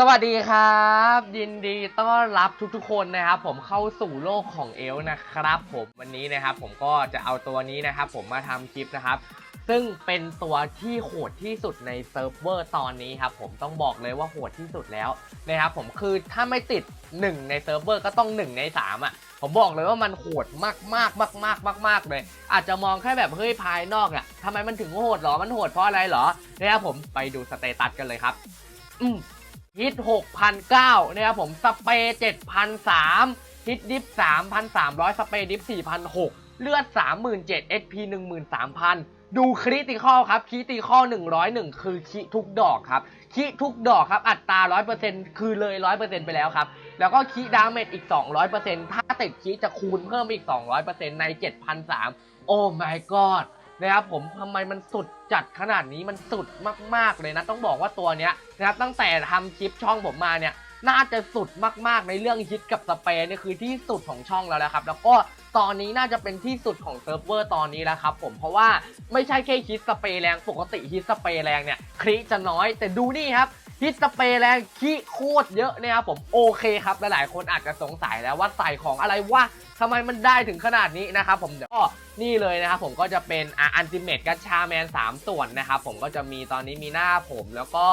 สวัสดีครับ ยินดีต้อนรับทุกๆคนนะครับ ผมเข้าสู่โลกของเอลนะครับผมวันนี้นะครับ ผมก็จะเอาตัวนี้นะครับ ผมมาทำคลิปนะครับ ซึ่งเป็นตัวที่โหดที่สุดในเซิร์ฟเวอร์ตอนนี้ครับผมต้องบอกเลยว่าโหดที่สุดแล้วนะครับผมคือถ้าไม่ติด 1 ในเซิร์ฟเวอร์ก็ต้อง 1 ใน 3 อะ ผมบอกเลยว่ามันโหดมากมากมากมากมากมากเลย อาจจะมองแค่แบบเฮ้ยภายนอกอะทำไมมันถึงโหดหรอมันโหดเพราะอะไรหรอนะครับผมไปดูสเตตัสกันเลยครับ อืม ฮิต6,009นะครับผมสเปรย์7,003ฮิตดิฟ3,300 สเปรย์ดิฟ4,006 เลือด 37,000 SP 13,000 ดูคริติคอลครับคริติคอล101 คือคิทุกดอกครับคิทุกดอกครับอัตรา 100%คือเลย 100%ไปแล้วครับ แล้วก็คิดาเมจอีก 200%ถ้าติดคิจะคูณเพิ่มอีก 200%ใน 7,003โอ้ my god นะครับผมทำไมมันสุดจัดขนาดนี้มันสุดมากๆเลยนะ ต้องบอกว่าตัวเนี้ยนะครับตั้งแต่ทำคลิปช่องผมมาเนี่ยน่าจะสุดมากๆในเรื่องฮิตกับสเปรย์เนี่ยคือที่สุดของช่องแล้วแหละครับ แล้วก็ตอนนี้น่าจะเป็นที่สุดของเซิร์ฟเวอร์ตอนนี้แล้วครับผมเพราะว่าไม่ใช่แค่ฮิตสเปรย์แรงปกติฮิตสเปรย์แรงเนี่ยคริจะน้อยแต่ดูนี่ครับ ฮิตสเปรย์แรงขี้โคตรเยอะนะครับผมโอเคครับหลายๆคนอาจจะสงสัยแล้วว่าใส่ของอะไรวะทำไมมันได้ถึงขนาดนี้นะครับผมเดี๋ยวก็นี่เลยนะครับผมก็จะเป็นอันติเมตกัชชาแมน 3 ส่วนนะครับผมก็จะมีตอนนี้มีหน้าผมแล้วก็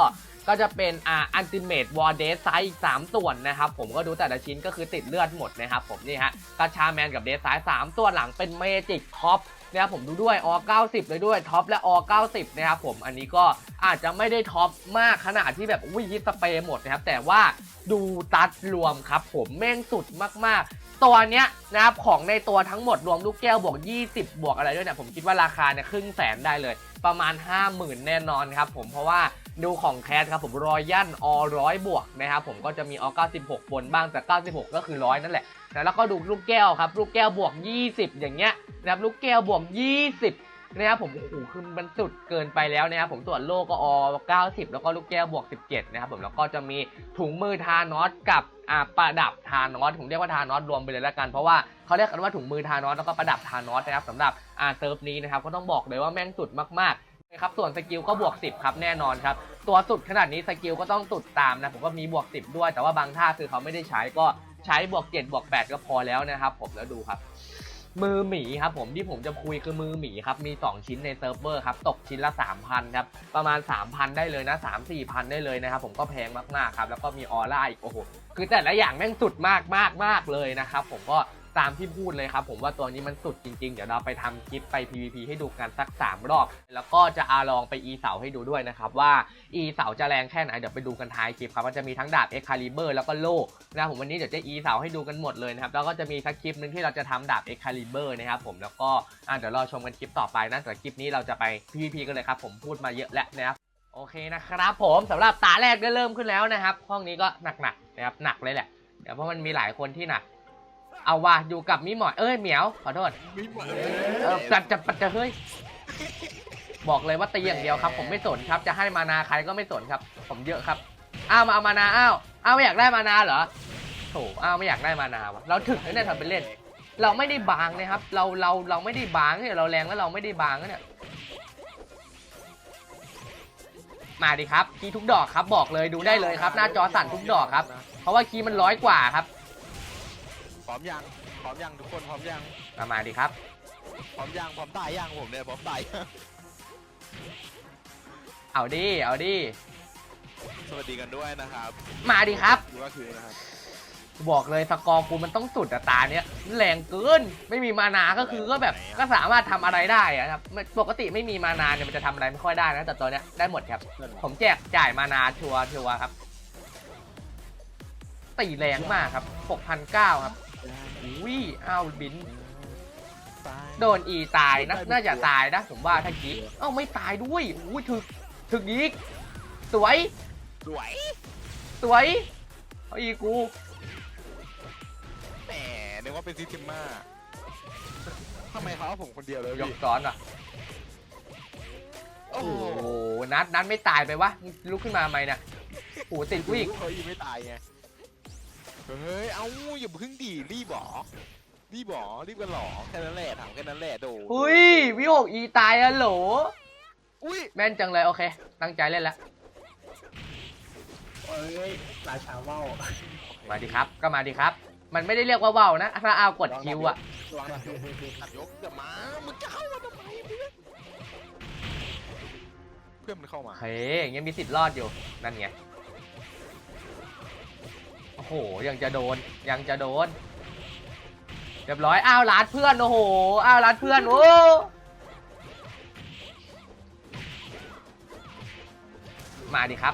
ก็จะเป็นอ่าอันติเมตวอร์เดสไซส์อีก 3 ส่วนนะครับ ผมก็ดูแต่ละชิ้นก็คือติดเลือดหมดนะครับผมนี่ฮะกาชาแมนกับเดสไซส์3ตัวหลังเป็นเมจิกท็อปนะครับผมดูด้วยอ90 เลยด้วยท็อปและอ90 นะครับผมอันนี้ก็อาจจะไม่ได้ท็อปมากขนาดที่แบบอุ้ยฮิตสเปรย์หมดนะครับ แต่ว่าดูตัดรวมครับผมแม่งสุดมากๆ ตัวเนี้ยนะครับของในตัวทั้งหมดรวมลูกแก้วบวก 20 บวกอะไรด้วยเนี่ยผมคิดว่าราคาเนี่ยครึ่งแสนได้เลย ประมาณ 50,000 แน่นอนครับผมเพราะว่า ดูของแคสครับผมรอยยันอร้อยบวกนะครับผมก็จะมีอ96 บนบ้างแต่ 96 ก็คือร้อยนั่นแหละนะแล้วก็ดูลูกแก้วครับ ลูกแก้วบวก 20 อย่างเงี้ยนะครับลูกแก้วบวก 20นะครับผมโอ้โหคือมันสุดเกินไปแล้วนะครับผมส่วนโลกก็อ90 แล้วก็ลูกแก้วบวก 17 นะครับผมแล้วก็จะมีถุงมือทานอสกับอ่าประดับทานอสผมเรียกว่าทานอสรวมไปเลยแล้วกันเพราะว่าเขาเรียกกันว่าถุงมือทานอสแล้วก็ประดับทานอสนะครับสำหรับอ่าเซิร์ฟนี้นะครับก็ต้องบอกเลยว่าแม่งสุดมากๆ ครับส่วนสกิลก็บวก 10 ครับแน่นอนครับ ตัวสุดขนาดนี้สกิลก็ต้องสุดตามนะผมก็มีบวก 10 ด้วย แต่ว่าบางท่าคือเขาไม่ได้ใช้ก็ใช้บวก 7 บวก 8 ก็พอแล้วนะครับ ผมแล้วดูครับ มือหมีครับผมที่ผมจะคุยคือมือหมีครับมี 2 ชิ้นในเซิร์ฟเวอร์ครับตกชิ้นละ 3,000ครับประมาณ 3,000 ได้เลยนะ 3 4พันได้เลยนะครับผมก็แพงมากๆครับแล้วก็มีออร่าอีกโอ้โหคือแต่ละอย่างแม่งสุดมากมากมากเลยนะครับผมก็ ตามที่พูดเลยครับผมว่าตัวนี้มันสุดจริงๆ เดี๋ยวเราไปทำคลิปไป PVP ให้ดูกันสัก 3 รอบ แล้วก็จะอาลองไป E เสาให้ดูด้วยนะครับ ว่า E เสาจะแรงแค่ไหน เดี๋ยวไปดูกันท้ายคลิปครับมันจะมีทั้งดาบ Excalibur แล้วก็โล่นะผมวันนี้เดี๋ยวจะ E เสาให้ดูกันหมดเลยนะครับแล้วก็จะมีสักคลิปหนึ่งที่เราจะทำดาบ Excalibur นะครับผมแล้วก็เดี๋ยวรอชมกันคลิปต่อไปนะแต่คลิปนี้เราจะไป PVP กันเลยครับผมพูดมาเยอะแล้วนะครับโอเคนะครับผมสำหรับตาแรกก็เริ่มขึ้นแล้วนะครับ ห้องนี้ก็หนักๆนะครับหนักเลยแหละเดี๋ยวเพราะมันมีหลายคนที่หนัก เอาว่ะอยู่กับมิหมอยเอ้ยเหมียว ขอโทษมีหมดเออจัดจัดปัดจะเฮ้ย บอกเลยว่าตีอย่างเดียวครับ ผมไม่สนครับ จะให้มานาใครก็ไม่สนครับ ผมเยอะครับ อ้าวมาเอามานาอ้าวอ้าวไม่อยากได้มานาเหรอโถอ้าวไม่อยากได้มานาวะเราถึงนะเนี่ยทำเป็นเล่น เราไม่ได้บางนะครับ เราเราเราไม่ได้บางเนี่ยเราแรงแล้วเราไม่ได้บางนะเนี่ยมาดิครับคีย์ทุกดอกครับบอกเลยดูได้เลยครับ หน้าจอสั่นทุกดอกครับ เพราะว่าคีย์มันร้อยกว่าครับ พร้อมยังพร้อมยังทุกคนพร้อมยังมามาดิครับ พร้อมยังพร้อมตายยังผมเนี่ยพร้อมตาย เอาดิ เอาดิ สวัสดีกันด้วยนะครับมาดิครับ ดูก็คือนะครับบอกเลยสกอร์กูมันต้องสุดอะตาเนี้ยแรงเกิน ไม่มีมานาก็คือก็แบบก็สามารถทำอะไรได้อะครับไม่ปกติไม่มีมานาเนี่ยมันจะทำอะไรไม่ค่อยได้นะ แต่ตัวเนี้ยได้หมดครับ ผมแจกจ่ายมานาชัวร์ชัวร์ครับตีแรงมากครับ6,009ครับ อุ้ยอ้าวบิน โดนอีตายนะ น่าจะตายนะ ผมว่าถ้ากี้เอ้าไม่ตายด้วยอุ้ยถึกถึกอีก สวย สวย สวย เอาอีกูแหมนึกว่าเป็นซิติม่าทำไมเขาเอาผมคนเดียวเลยยกพี่ซ้อนอะ โอ้โอ้โห โห นัดนัดไม่ตายไปวะมึงลุกขึ้นมาทำไมเนี่ยโอ้โหติดกูอีก เขายังไม่ตายไง เฮ้ย เอ้าอย่าเพิ่งดีรีบหรอรีบหรอรีบกันหรอแค่นั้นแหละถามแค่นั้นแหละโดอุ้ยวิหกอีตายอะโหลอุ้ยแม่นจังเลยโอเค ตั้งใจเล่นแล้วเอ้ยราชาว่าวมาดิครับก็มาดิครับ มันไม่ได้เรียกว่าว่าวนะถ้าเอากดคิวอะระวังหน่อยขัดยกเดี๋ยวมามึงจะเข้ามาทำไมเพื่อนเพื่อนมันเข้ามาเฮ้ยยังมีสิทธิ์รอดอยู่นั่นไง โอ้โห ยังจะโดน ยังจะโดน เรียบร้อย อ้าวลัดเพื่อน โอ้โห อ้าวลัดเพื่อน โอ้มาดิครับ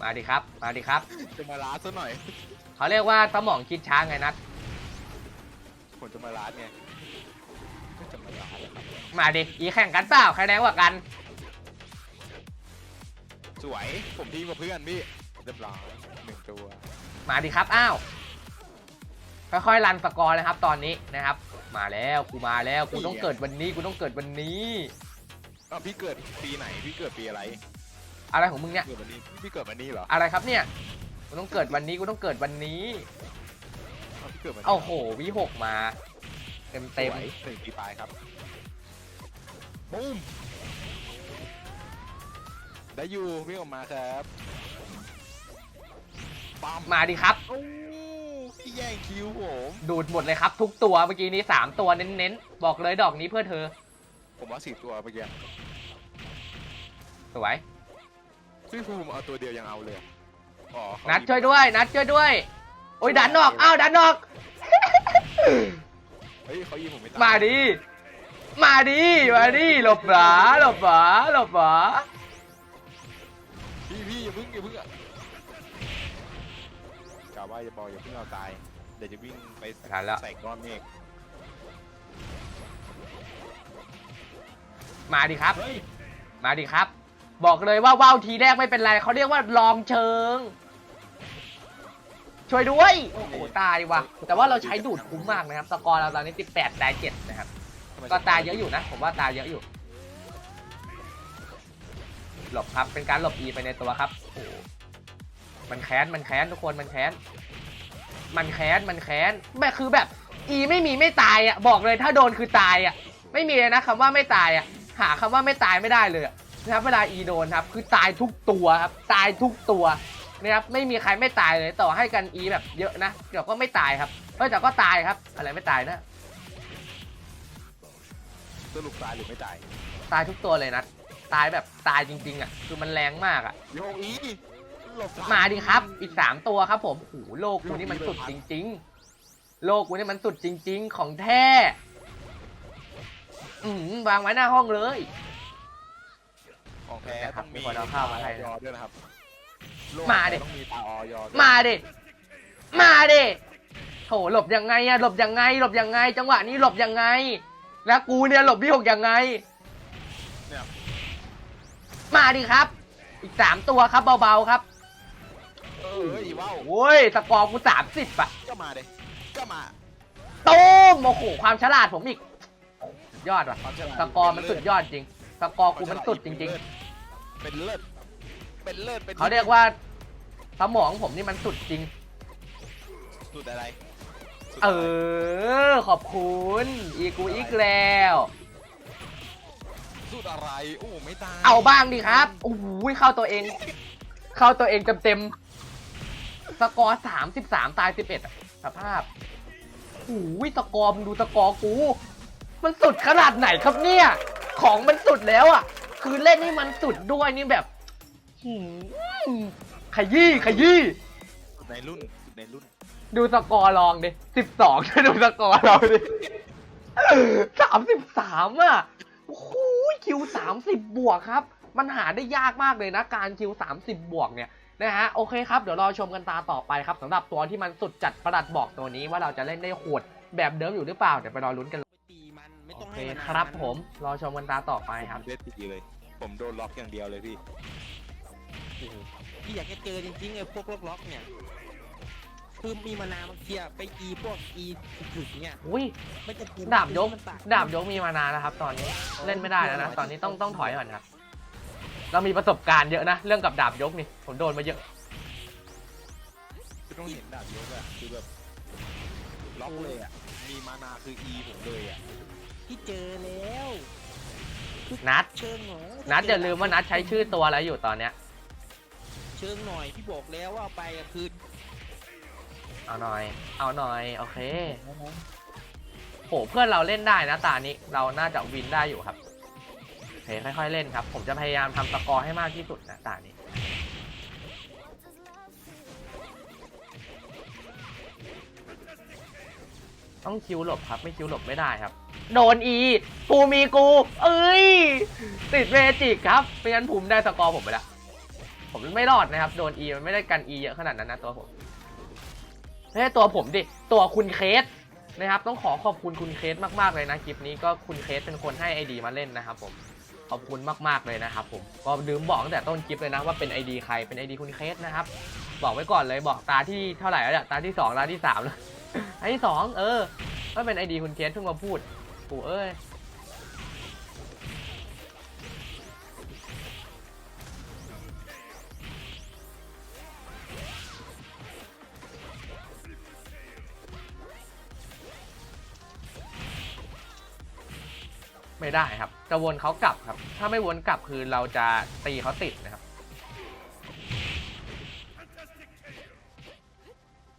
มาดิครับ มาดิครับ จะมาล้าซะหน่อย เขาเรียกว่าสมองคิดช้าไงนัดผมจะมาล้าไงก็จะมาล้าเลยครับ มาดิ อีแข่งกันเปล่าใครแรงกว่ากัน สวย ผมทีมกับเพื่อนพี่ เรียบร้อยหนึ่งตัว มาดิครับ อ้าว ค่อยๆรันสกอร์เลยครับ ตอนนี้นะครับ มาแล้วกูมาแล้วกูต้องเกิดวันนี้กูต้องเกิดวันนี้ อ้าวพี่เกิดปีไหนพี่เกิดปีอะไรอะไรของมึงเนี่ย เกิดวันนี้พี่เกิดวันนี้เหรออะไรครับเนี่ย กูต้องเกิดวันนี้กูต้องเกิดวันนี้ อ้าวพี่เกิดวันนี้โอ้โหวิหกมา เต็มเต็มสวยหนึ่งปีตายครับปุ้มได้อยู่พี่ออกมาครับ ปั๊มมาดิครับ โอ้พี่แย่งคิวผมดูดหมดเลยครับ ทุกตัวเมื่อกี้นี้สามตัวเน้นๆ บอกเลยดอกนี้เพื่อเธอ ผมว่าสี่ตัวเมื่อกี้สวยพี่ภูมิเอาตัวเดียวยังเอาเลยอะอ๋อเขานัดช่วยด้วย นัดช่วยด้วย โอ้ยดันออกอ้าวดันออก เฮ้ยเขายิงผมไม่ตายมาดิ มาดิ มาดิ หลบหราหลบหราหลบหราพี่พี่อย่าเพึ่งอย่าเพึ่งอะกล่า วว่าอย่าบอกอย่าเพึ่งเอาตาย เดี๋ยวจะวิ่งไปทันแล้ว ใส่ก้อนเมฆมาดิครับ เฮ้ยมาดิครับ บอกเลยว่าว่าวทีแรกไม่เป็นไรเขาเรียกว่าลองเชิง ช่วยด้วย โอ้โหตายว่ะ แต่ว่าเราใช้ดูดคุ้มมากนะครับ สกอร์เราตอนนี้18ตาย7นะครับทำไมก็ตายเยอะอยู่นะ ผมว่าตายเยอะอยู่ หลบครับ เป็นการหลบ E ไปในตัวครับโอ้โหมันแค้น มันแค้นทุกคน มันแค้น มันแค้นมันแค้นแบบคือแบบ E ไม่มีไม่ตายอะบอกเลยถ้าโดนคือตายอะไม่มีเลยนะคำว่าไม่ตายอะหาคำว่าไม่ตายไม่ได้เลยอะนะครับเวลา E โดนครับคือตายทุกตัวครับตายทุกตัวนะครับไม่มีใครไม่ตายเลยต่อให้กัน E แบบเยอะนะเดี๋ยวก็ไม่ตายครับเฮ้ยแต่ก็ตายครับ อะไรไม่ตายนะสรุปตายหรือไม่ตาย ตายทุกตัวเลยนะ ตายแบบตายจริง ๆอะคือมันแรงมากอะโยกอีหลบ มาดิครับ อีกสามตัวครับ ผมโอ้โหโลกกูนี่มันสุดจริง ๆ โลกกูนี่มันสุดจริง ๆ ของแท้ อืมวางไว้หน้าห้องเลย ของแท้ต้องมีมีคนเอาข้าวมาให้ตอด้วยนะครับโลกมาดิ ต้องมีตาออยด้วยมาดิ มาดิโถหลบยังไงอะหลบยังไง หลบยังไง จังหวะนี้หลบยังไง แล้วกูเนี่ยหลบพี่หกยังไง เนี่ยมาดิครับ อีกสามตัวครับเบาๆครับ เฮ้ยว้าวโอ้ยสกอร์กูสามสิบอะก็มาเด้ก็มาตูมโอ้โหความฉลาดผมอีกสุดยอดว่ะความฉลาดสกอร์มันสุดยอดจริง สกอร์กูมันสุดจริง ๆ เป็นเลิศเป็นเลิศเป็นๆ เขาเรียกว่าสมองผมนี่มันสุดจริง สุดอะไรสุดเออะไรอ ขอบคุณ อีกูอีกแล้ว สุดอะไรโอ้ไม่ตายเอาบ้างดิครับโอ้โหเข้าตัวเอง เข้าตัวเองเต็มๆ สกอร์สามสิบสามตายสิบเอ็ดสภาพโอ้โหสกอร์มึงดูสกอร์กู มันสุดขนาดไหนครับเนี่ย ของมันสุดแล้วอะ คือเล่นให้มันสุดด้วยนี่แบบหืมขยี้ขยี้สุดในรุ่นสุดในรุ่น ดูสกอร์ลองดิสิบสองดูสกอร์เราดิสามสิบสามอะโอ้โหคิวสามสิบบวกครับ มันหาได้ยากมากเลยนะ การคิวสามสิบบวกเนี่ย นะฮะโอเคครับเดี๋ยวรอชมกันตาต่อไปครับสำหรับตัวที่มันสุดจัดประหลัดบอกตัวนี้ว่าเราจะเล่นได้โหดแบบเดิมอยู่หรือเปล่าเดี๋ยวไปรอลุ้นกันไปตีมันไม่โอต้องเคให้มันครับผม รอชมกันตาต่อไปครับ ผมเล่นตีเลย ผมโดนล็อกอย่างเดียวเลยพี่ พี่อยากจะเจอจริงๆไอ้พวกล็อกล็อกๆเนี่ยคือมีมานาวมาเคลียร์ไปอีพวกอีถึกๆเนี่ยอุ้ย ไม่จะเนดาบยก มันตดาบยกมีมานานแล้วครับ ตอนนี้เล่นไม่ได้แล้วนะตอนนี้ต้องต้องถอยก่อนครับ เรามีประสบการณ์เยอะนะ เรื่องกับดาบยกนี่ ผมโดนมาเยอะ คือต้องเห็นดาบยกอะคือแบบล็อกเลยอะมีมานาคือ E ผมเลยอะพี่เจอแล้วนัด เชิงเหรอนัดอย่าลืมว่านัดใช้ชื่อตัวอะไรอยู่ตอนเนี้ยชเชิงหน่อยพี่บอกแล้วว่าเอาไปอะคืนเอาหน่อย เอาหน่อย โอเค โห เพื่อนเราเล่นได้นะตานี้ เราน่าจะวินได้อยู่ครับ โอเคค่อยๆเล่นครับ ผมจะพยายามทำสกอร์ให้มากที่สุดนะตานี้ต้องคิวหลบครับ ไม่คิวหลบไม่ได้ครับ โดนอีภูมีกู เอ้ย ติดเมจิกครับไม่งั้นภูมิได้สกอร์ผมไปล้วผมไม่รอดนะครับ โดนอีมันไม่ได้กันอีเยอะขนาดนั้นนะตัวผมไม่ใช่ตัวผมดิ ตัวคุณเคสนะครับ ต้องขอขอบคุณคุณเคสมากๆเลยนะคลิปนี้ก็คุณเคสเป็นคนให้ไอดีมาเล่นนะครับผม ขอบคุณมากๆเลยนะครับผมก็ลืมบอกตั้งแต่ต้นคลิปเลยนะว่าเป็นไอดีใครเป็นไอดีคุณเคสนะครับ บอกไว้ก่อนเลยบอกตาที่เท่าไหร่แล้วเนี่ยตาที่สองตาที่สามแล้วตาที่สองเออก็เป็นไอดีคุณเคสเพิ่งมาพูดปู่เอ้ย ไม่ได้ครับ จะวนเขากลับครับ ถ้าไม่วนกลับคือเราจะตีเขาติดนะครับ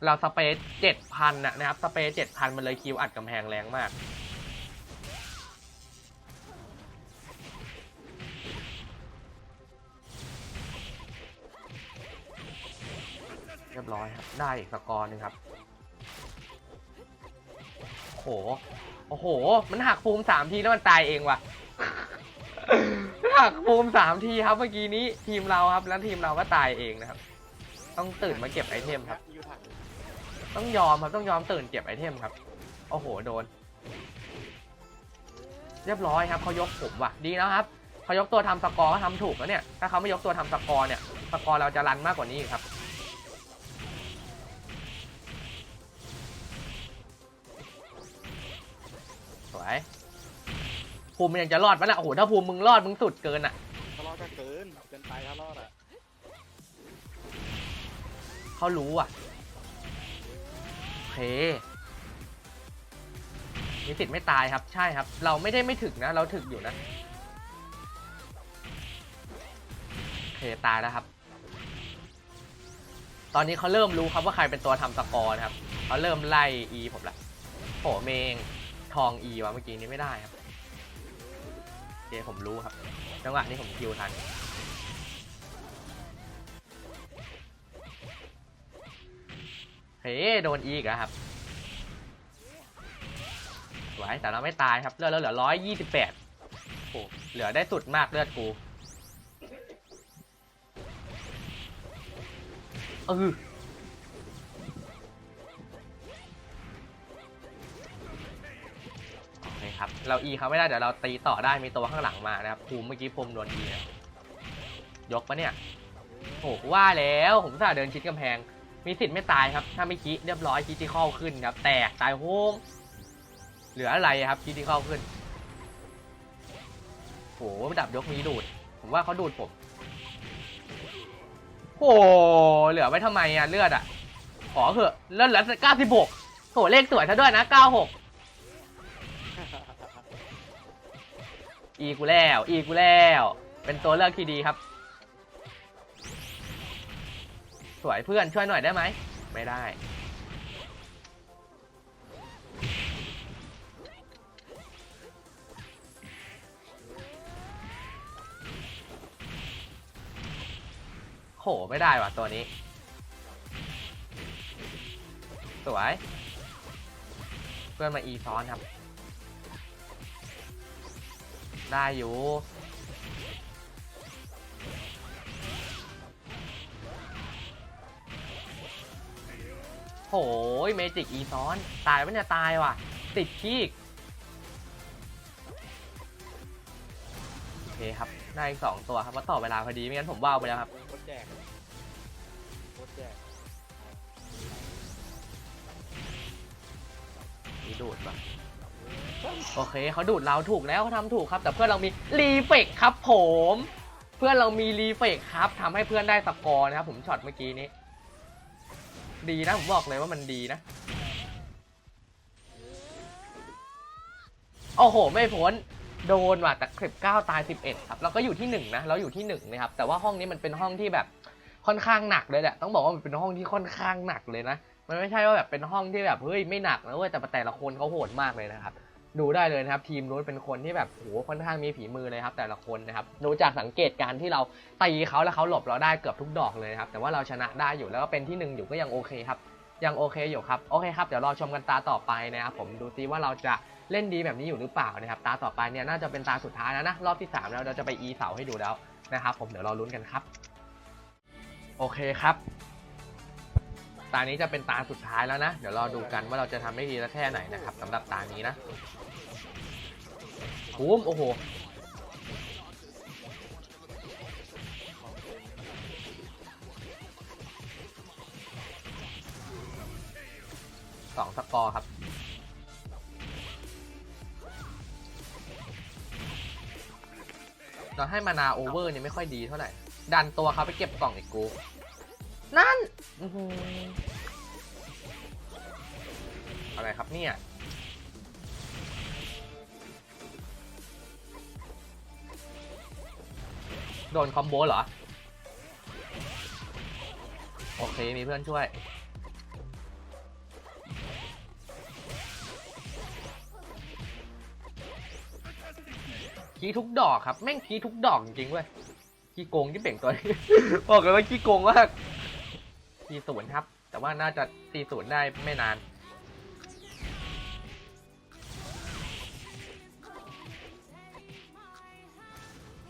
เราสเปซเจ็ดพันนะครับ สเปซเจ็ดพันมันเลยคิวอัดกำแพงแรงมาก เรียบร้อยครับ ได้อีกสกอร์หนึงครับ โห อ้โห มันหักภูมิสามทีแล้วมันตายเองว่ะ หักภูมิสามทีครับเมื่อกี้นี้ทีมเราครับ แล้วทีมเราก็ตายเองนะครับ ต้องตื่นมาเก็บไอเทมครับ ต้องยอมครับต้องยอมตื่นเก็บไอเทมครับ โอ้โหโดน เรียบร้อยครับเขายกผมว่ะ ดีนะครับเขายกตัวทำสกอร์ก็ทำถูกแล้วเนี่ย ถ้าเขาไม่ยกตัวทำสกอร์เนี่ย สกอร์เราจะรันมากกว่านี้ครับ วยภูมิมันยังจะรอดปะล่ะโอ้โหถ้าภูมิมึงรอดมึงสุดเกินอะทะเลาะกันเกินเกินไปทะเลาะอะเขารู้อะโอเคมีสิทธิ์ไม่ตายครับ ใช่ครับ เราไม่ได้ไม่ถึกนะ เราถึกอยู่นะโอเคตายแล้วครับ ตอนนี้เขาเริ่มรู้ครับว่าใครเป็นตัวทำสกอร์นะครับเขาเริ่มไล่อีผมละโหเมง ทองอีวะเมื่อกี้นี้ไม่ได้ครับโอเคผมรู้ครับ จังหวะนี้ผมคิวทันเฮ้โดนอีกแล้วครับสวยแต่เราไม่ตายครับเลือดเราเหลือร้อยยี่สิบแปดโอ้เหลือได้สุดมากเลือดกูเออ เราอีเขาไม่ได้เดี๋ยวเราตีต่อได้มีตัวข้างหลังมานะครับภูมิเมื่อกี้พรมโดนอีนะยกปะเนี่ยโอ้โหว่าแล้วผมอุตสาเดินชิดกำแพง มีสิทธิ์ไม่ตายครับ ถ้าไม่คิดเรียบร้อยคิดที่เข้าขึ้นครับ แตกตายโฮงเหลืออะไรครับคิดที่เข้าขึ้นโหดับยกมีดูด ผมว่าเขาดูดผมโหเหลือไว้ทำไมอะเลือดอะขอเถอะเลือดเหลือเก้าสิบหกโหเลขสวยซะด้วยนะเก้าหก อีกูแล้ว อีกูแล้ว เป็นตัวเลือกที่ดีครับ สวยเพื่อนช่วยหน่อยได้ไหม ไม่ได้ โห ไม่ได้ว่ะตัวนี้ สวย เพื่อนมาอีซ้อนครับ ได้อยู่ โหยเมจิกอีซ้อน ตายปะเนี่ยตายว่ะ ติดขี้อีกโอเคครับ ได้อีกสองตัวครับมาต่อเวลาพอดี ไม่งั้นผมว่าวไปแล้วครับโคตรแจกโคตรแจก โอเคเขาดูดเราถูกแล้วเขาทำถูกครับ แต่เพื่อนเรามีรีเฟกครับผม เพื่อนเรามีรีเฟกครับทำให้เพื่อนได้สกอร์นะครับผมช็อตเมื่อกี้นี้ ดีนะผมบอกเลยว่ามันดีนะ โอ้โห ไม่พ้นโดนว่ะแต่คลิป9ตาย 11 ครับเราก็อยู่ที่1นะเราอยู่ที่1นะครับแต่ว่าห้องนี้มันเป็นห้องที่แบบค่อนข้างหนักเลยแหละต้องบอกว่ามันเป็นห้องที่ค่อนข้างหนักเลยนะมันไม่ใช่ว่าแบบเป็นห้องที่แบบเฮ้ยไม่หนักนะเว้ยแต่แต่ละคนเขาโหดมากเลยนะครับ ดูได้เลยนะครับ ทีมนู้นเป็นคนที่แบบโหค่อนข้างมีฝีมือเลยครับ แต่ละคนนะครับดูจากสังเกตการที่เราตีเขาแล้วเขาหลบเราได้เกือบทุกดอกเลยนะครับแต่ว่าเราชนะได้อยู่แล้วก็เป็นที่หนึ่งอยู่ก็ยังโอเคครับยังโอเคอยู่ครับโอเคครับเดี๋ยวรอชมกันตาต่อไปนะครับผมดูซิว่าเราจะเล่นดีแบบนี้อยู่หรือเปล่านะครับตาต่อไปเนี่ยน่าจะเป็นตาสุดท้ายแล้วนะรอบที่สามแล้วเราจะไป e เสาให้ดูแล้วนะครับผมเดี๋ยวรอลุ้นกันครับ โอเคครับ ตานี้จะเป็นตาสุดท้ายแล้วนะ เดี๋ยวรอดูกันว่าเราจะทำได้ดีและแค่ไหนนะครับสำหรับตานี้นะบูมโอ้โหสองสกอร์ครับเราให้มานาโอเวอร์เนี่ยไม่ค่อยดีเท่าไหร่ ดันตัวเขาไปเก็บกล่องอีกกู นั่น อื้อหืออะไรครับเนี่ย โดนคอมโบเหรอ โอเค มีเพื่อนช่วย ขี้ทุกดอกครับ แม่งขี้ทุกดอกจริงๆเว้ยขี้โกงที่เป่งตัวนี้ บอกเลยว่าขี้โกงมาก ตีศูนย์ครับ แต่ว่าน่าจะตีศูนย์ได้ไม่นาน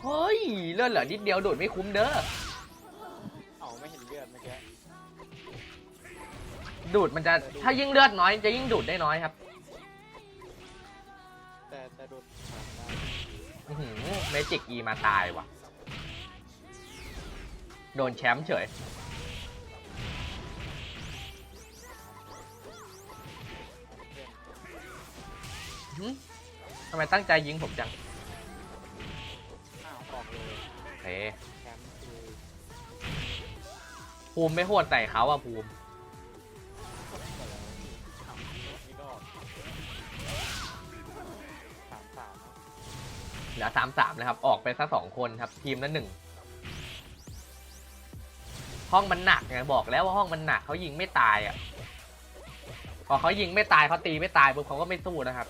เฮ้ย เลื่อนเหลือนิดเดียวโดดไม่คุ้มเด้อเอาไม่เห็นเลือดเมื่อกี้ดูดมันจะถ้ายิ่งเลือดน้อยจะยิ่งดูดได้น้อยครับแต่แต่โดนผ่านได้เมจิกอีมาตายว่ะ โดนแชมป์เฉย หึทำไมตั้งใจยิงผมจังอ้าวออกเลยโอเคแชมป์คือภูมิไม่โหดใส่เขาอะภูมิมีดอกสามสามเหลือสามสามนะครับ ออกไปสักสองคนครับ ทีมละหนึ่ง ห้องมันหนักไงบอกแล้วว่าห้องมันหนักเขายิงไม่ตายอะ พอเขายิงไม่ตายเขาตีไม่ตายปุ๊บเขาก็ไม่สู้นะครับ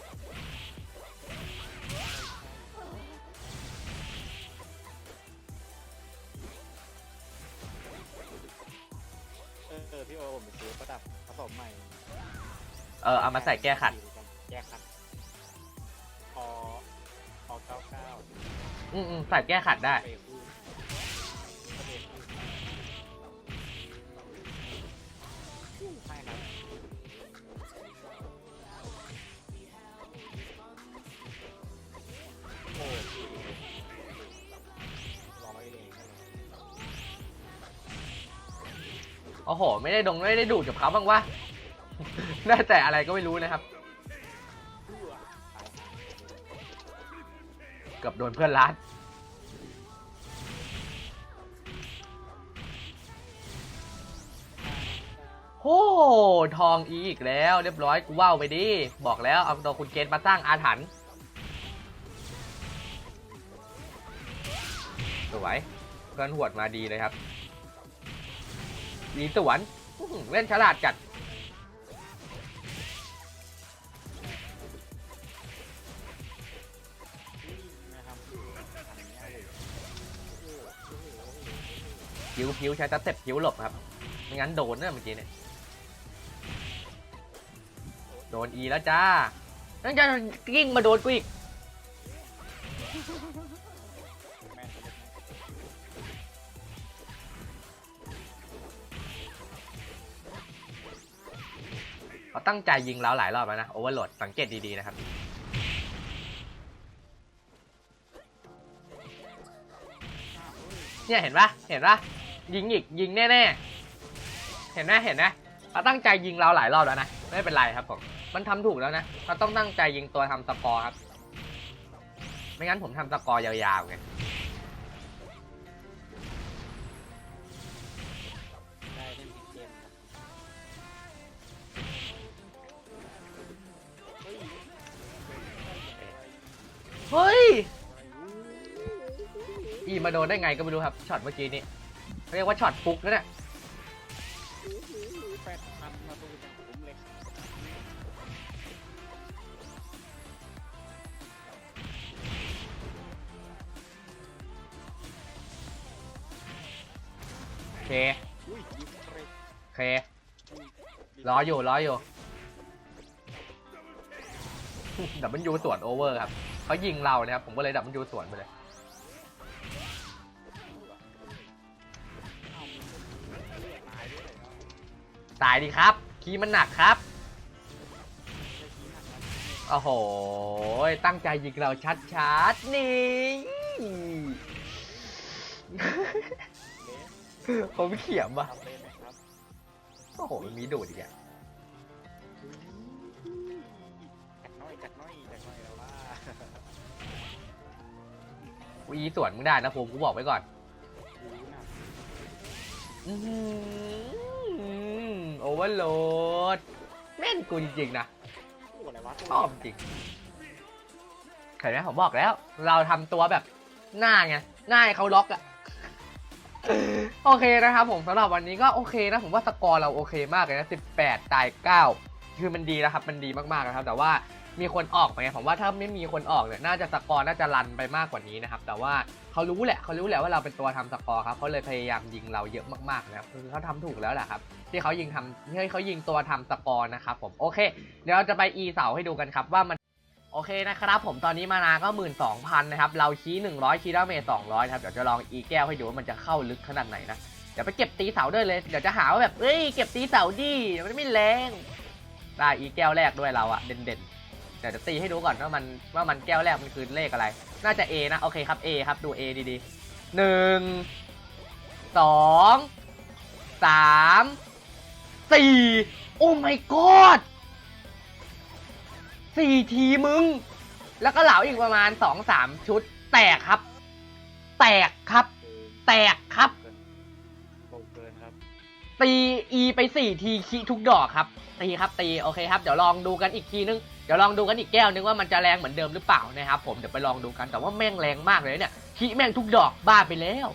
ออเอามาใส่แก้ขัด แก้ขัดออเก้าเก้าอืมอืมใส่แก้ขัดได้ เบรกคู่เบรกคู่ใช่ครับโอ้ร้อยเลยโอ้โห ไม่ได้ดงไม่ได้ดูดกับเขาบ้างวะ ได้แต่อะไรก็ไม่รู้นะครับ เกือบโดนเพื่อนรัดโอ้ทองอีกแล้ว เรียบร้อยกูว่าวไปดิ บอกแล้ว เอาตัวคุณเกณฑ์มาสร้างอาถรรพ์สวยเพื่อนหวดมาดีเลยครับดีสวนเล่นฉลาดจัด ผิวผิวใช้ตะเต็บผิวหลบครับไม่งั้นโดนนะเมื่อกี้เนี่ยโดนอีแล้วจ้านั่นจะกิ้งมาโดนกูอีกเลยเขาตั้งใจยิงเราหลายรอบแล้วนะโอเวอร์โหลดสังเกตดีๆนะครับเนี่ยเห็นปะเห็นปะ ยิงอีกยิงแน่ๆ เห็นไหมเห็นไหมเขาตั้งใจยิงเราหลายรอบแล้วนะ ไม่เป็นไรครับผม มันทำถูกแล้วนะเขาต้องตั้งใจยิงตัวทำสกอร์ครับ ไม่งั้นผมทำสกอร์ยาวๆไงได้เล่นเกมนะเฮ้ยเฮ้ย อีมาโดนได้ไงก็ไม่รู้ครับช็อตเมื่อกี้นี้ เขาเรียกว่าช็อตฟุกนะเนี่ยแปดพันมาดูอย่างคุ้มเลยโอเคอุ้ยยิงเร็วโอเครออยู่รออยู่ดับเบิลยูสวนโอเวอร์ครับเขายิงเรานะครับผมก็เลยดับเบิลยูสวนไปเลย ตายดิครับ คีย์มันหนักครับโอ้โห ตั้งใจยิงเราชัดๆ นี่ผมเขียมว่ะทำเลยนะครับโอ้โหมันมีดูดอีกอะจักน้อยจักน้อยจักน้อยแล้วว่าวีสวนมึงได้นะผมกูบอกไว้ก่อน อื โอเวอร์โหลด แม่นกูจริงๆนะ ตัวอะไรวะชอบจริงเห็นไหมผมบอกแล้ว เราทำตัวแบบหน้าไงหน้าให้เขาล็อกอะโอเคนะครับผมสำหรับวันนี้ก็โอเคนะ ผมว่าสกอร์เราโอเคมากเลยนะ 18 ตาย 9 คือมันดีนะครับ มันดีมากๆนะครับ แต่ว่า มีคนออกไปไงผมว่าถ้าไม่มีคนออกเนี่ยน่าจะสกอร์น่าจะรันไปมากกว่านี้นะครับแต่ว่าเขารู้แหละเขารู้แหละว่าเราเป็นตัวทำสกอร์ครับเขาเลยพยายามยิงเราเยอะมากๆนะครับคือเขาทำถูกแล้วแหละครับที่เขายิงทำที่เขายิงตัวทำสกอร์นะครับผมโอเค เดี๋ยวเราจะไป E เสาให้ดูกันครับว่ามันโอเคนะครับผมตอนนี้มานาก็ 12,000นะครับเราชี้100ชี้ดาเมจ200ครับเดี๋ยวจะลอง E แก้วให้ดูว่ามันจะเข้าลึกขนาดไหนนะเดี๋ยวไปเก็บตีเสาด้วยเลยเดี๋ยวจะหาว่าแบบเอ้ยเก็บตีเสาดีมันไม่แรงได้ E แก้วแรกด้วยเราอะเด่นๆ ดี๋ยวจะตีให้ดูก่อนว่ามันว่ามันแก้วแรกมันคือเลขอะไร น่าจะ A นะ โอเคครับ A ครับ ดู A ดีๆหนึ่งสองสามสี่โอ้ my god สี่ทีมึง แล้วก็เหลาอีกประมาณสองสามชุด แตกครับ แตกครับ แตกครับโกงเกินครับ ตีอีไปสี่ทีคิทุกดอกครับ ตีครับตี โอเคครับ เดี๋ยวลองดูกันอีกทีนึง เดี๋ยวลองดูกันอีกแก้วนึงว่ามันจะแรงเหมือนเดิมหรือเปล่านะครับผมเดี๋ยวไปลองดูกันแต่ว่าแม่งแรงมากเลยเนี่ยคิแม่งทุกดอกบ้าไปแล้ว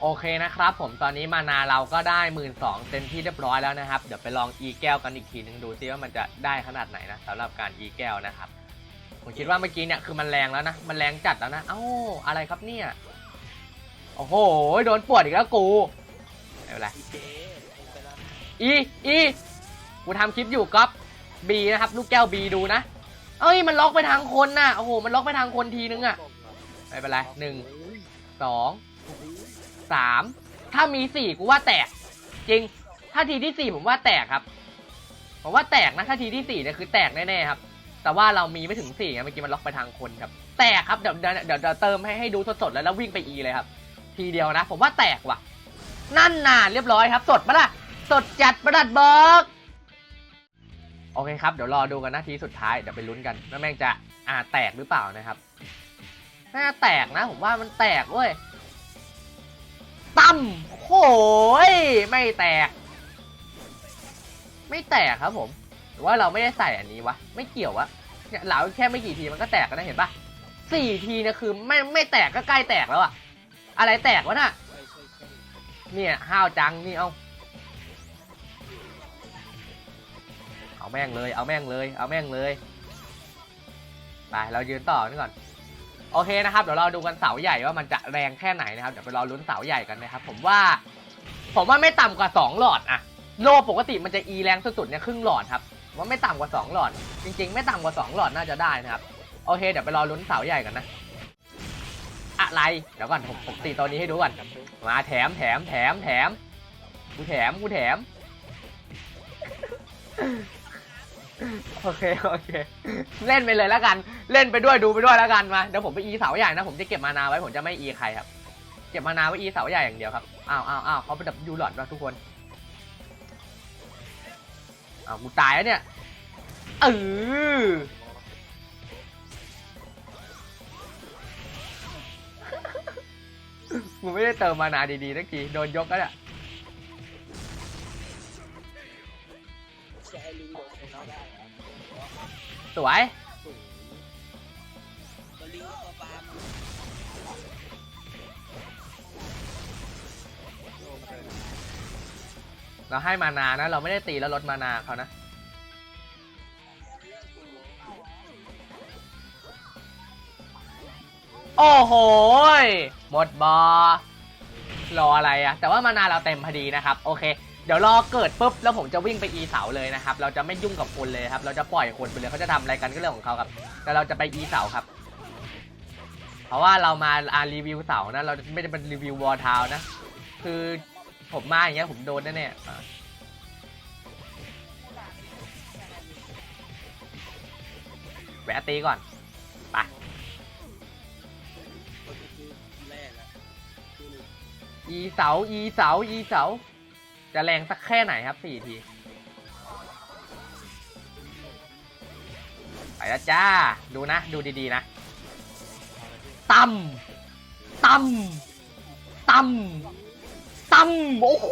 โอเคนะครับผมตอนนี้มานาเราก็ได้หมื่นสองเต็มที่เรียบร้อยแล้วนะครับ เดี๋ยวไปลองอีแก้วกันอีกทีนึงดูซิว่ามันจะได้ขนาดไหนนะสำหรับการอีแก้วนะครับผมคิดว่าเมื่อกี้เนี่ยคือมันแรงแล้วนะ มันแรงจัดแล้วนะ เอ้าอะไรครับเนี่ย โอ้โห โดนปวดอีกแล้วกูไม่เป็นไรอีอีอีกูทำคลิปอยู่ก๊อฟ บีนะครับ ลูกแก้วบีดูนะ เอ้ยมันล็อกไปทางคนน่ะโอ้โหมันล็อกไปทางคนทีนึงอะไม่เป็นไรหนึ่งสองสามถ้ามีสี่กูว่าแตก จริง ถ้าทีที่สี่ผมว่าแตกครับผมว่าแตกนะถ้าทีที่สี่เนี่ยคือแตกแน่ๆครับแต่ว่าเรามีไม่ถึงสี่ไงเมื่อกี้มันล็อกไปทางคนครับ แตกครับเดี๋ยวเดี๋ยวเดี๋ยวเติมให้ให้ดูสดๆแล้วแล้ววิ่งไปอีเลยครับ ทีเดียวนะ ผมว่าแตกว่ะ นั่นน่ะเรียบร้อยครับ สดปะล่ะสดจัดประดัดเบิก โอเคครับ เดี๋ยวรอดูกันนาทีสุดท้าย เดี๋ยวไปลุ้นกันว่าแม่งจะอ่าแตกหรือเปล่านะครับ น่าแตกนะ ผมว่ามันแตกเว้ยตั้มโอ้ยไม่แตก ไม่แตกครับผมหรือว่าเราไม่ได้ใส่อันนี้วะ ไม่เกี่ยววะเนี่ยเหลาแค่ไม่กี่ทีมันก็แตกกันนะเห็นปะสี่ทีเนี่ยคือไม่ไม่แตกก็ใกล้แตกแล้วอะอะไรแตกวะน่ะใช่ใช่ใช่เนี่ยห้าวจังนี่เอา แม่งเลย เอาแม่งเลย เอาแม่งเลย ไป เรายืนต่อนี่ก่อน โอเคนะครับ เดี๋ยวเราดูกันเสาใหญ่ว่ามันจะแรงแค่ไหนนะครับ เดี๋ยวไปรอลุ้นเสาใหญ่กันนะครับ ผมว่า ผมว่าไม่ต่ำกว่า 2 หลอดอะโลปกติมันจะ E แรงสุดๆเนี่ยครึ่งหลอดครับ ว่าไม่ต่ำกว่า 2 หลอด จริง ๆ ไม่ต่ำกว่า 2 หลอดน่าจะได้นะครับ โอเค เดี๋ยวไปรอลุ้นเสาใหญ่กันนะ อะไร เดี๋ยวก่อน ผมผมตีตัวนี้ให้ดูก่อน มาแถมแถมแถมแถม กูแถม กูแถม โอเคโอเค เล่นไปเลยแล้วกัน เล่นไปด้วยดูไปด้วยแล้วกันมาเดี๋ยวผมไปอีเสาใหญ่นะผมจะเก็บมานาไว้ผมจะไม่อีใครครับ เก็บมานาไว้อีเสาใหญ่อย่างเดียวครับอ้าวอ้าวอ้าวเขาไปดับยูหลอดแล้วทุกคนอ้าวกูตายแล้วเนี่ยเออกูไม่ได้เติมมานาดีๆสักทีโดนยกแล้วเนี่ย วย เราให้มานานะ เราไม่ได้ตีแล้วลดมานาเขานะโอ้โห หมดบอรออะไรอะแต่ว่ามานาเราเต็มพอดีนะครับ โอเค เดี๋ยวรอเกิดปุ๊บแล้วผมจะวิ่งไปอีเสาเลยนะครับ เราจะไม่ยุ่งกับคนเลยครับ เราจะปล่อยคนไปเลยเขาจะทำอะไรกันก็เรื่องของเขาครับ แต่เราจะไปอีเสาครับ เพราะว่าเรามาอารีวิวเสานะ เราไม่ได้เป็นรีวิววอร์ทาวนะ คือผมมาอย่างเงี้ยผมโดนแน่ๆอ่แวะตีก่อนไปอีเสาอีเสาอีเสา จะแรงสักแค่ไหนครับสี่ที ไปแล้วจ้า ดูนะ ดูดีๆนะตั้มตั้มตั้มตั้มโอ้โห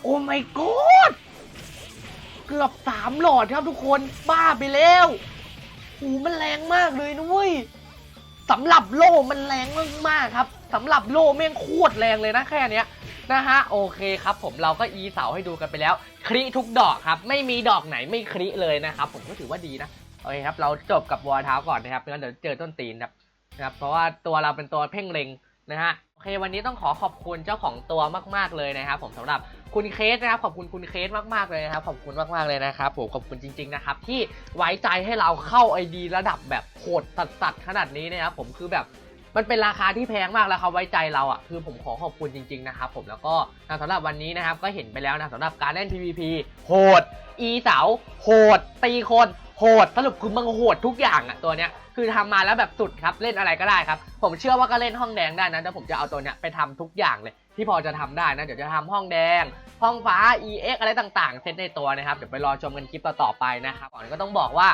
โอ้ my god เกือบสามหลอดครับทุกคนบ้าไปแล้วโอ้มันแรงมากเลยนะเว้ยสำหรับโล่มันแรงมากๆครับสำหรับโล่แม่งโคตรแรงเลยนะแค่เนี้ย นะฮะโอเคครับผมเราก็อีเสาให้ดูกันไปแล้ว คริทุกดอกครับ ไม่มีดอกไหนไม่คริเลยนะครับผมก็ถือว่าดีนะโอเคครับเราจบกับวัวเท้าก่อนนะครับงั้นเดี๋ยวเจอต้นตีนครับนะครับเพราะว่าตัวเราเป็นตัวเพ่งเล็งนะฮะโอเควันนี้ต้องขอขอบคุณเจ้าของตัวมากๆเลยนะครับผมสำหรับคุณเคสนะครับขอบคุณคุณเคสมากๆเลยนะครับขอบคุณมากๆเลยนะครับผมขอบคุณจริง ๆนะครับ ที่ไว้ใจให้เราเข้าไอดีระดับแบบโหดสัสๆขนาดนี้นะครับผมคือแบบ มันเป็นราคาที่แพงมากแล้วเขาไว้ใจเราอะคือผมขอขอบคุณจริงๆนะครับผมแล้วก็สำหรับวันนี้นะครับก็เห็นไปแล้วนะสำหรับการเล่น PVP โหด อีเสาโหด ตีคนโหดสรุปคือมันโหดทุกอย่างอะตัวเนี้ยคือทำมาแล้วแบบสุดครับเล่นอะไรก็ได้ครับ ผมเชื่อว่าก็เล่นห้องแดงได้นะแต่ผมจะเอาตัวเนี้ยไปทำทุกอย่างเลย ที่พอจะทำได้นะเดี๋ยวจะทำห้องแดง ห้องฟ้า EX อะไรต่างๆ เซตในตัวนะครับเดี๋ยวไปรอชมกันคลิปต่อๆไปนะครับก่อนก็ต้องบอกว่า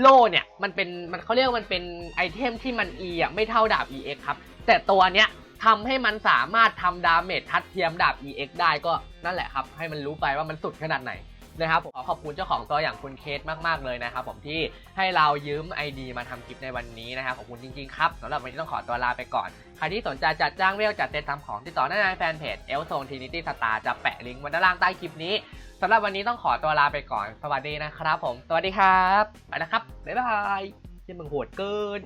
โล่เนี่ยมันเป็นมันเขาเรียกมันเป็นไอเทมที่มัน E อะไม่เท่าดาบ EX ครับ แต่ตัวเนี้ยทำให้มันสามารถทำดาเมจทัดเทียมดาบ EX ได้ก็นั่นแหละครับ ให้มันรู้ไปว่ามันสุดขนาดไหนนะครับผมขอขอบคุณเจ้าของตัวอย่างคุณเคสมากๆเลยนะครับผมที่ให้เรายืม ID มาทำคลิปในวันนี้นะครับขอบคุณจริงๆครับสำหรับวันนี้ต้องขอตัวลาไปก่อน ใครที่สนใจจัดจ้างเวลจัดเซตทำของติดต่อได้ในแฟนเพจเอลโซนทีนิตี้สตาร์จะแปะลิงก์ไว้ด้านล่างใต้คลิปนี้ สำหรับวันนี้ต้องขอตัวลาไปก่อน สวัสดีนะครับผม สวัสดีครับ ไปนะครับ บ๊ายบายที่มึงโหดเกิน